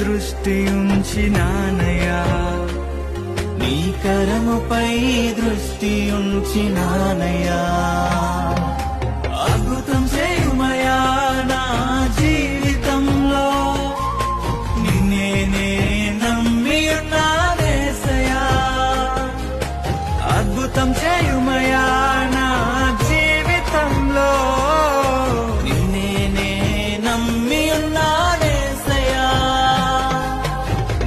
దృష్టి ఉంచినానయా నీ కరముపై దృష్టి ఉంచినానయా అద్భుతం చేయుమయా నా జీవితంలో. నిన్నేనే నమ్మి ఉన్నానేసయా అద్భుతం చేయుమయా నా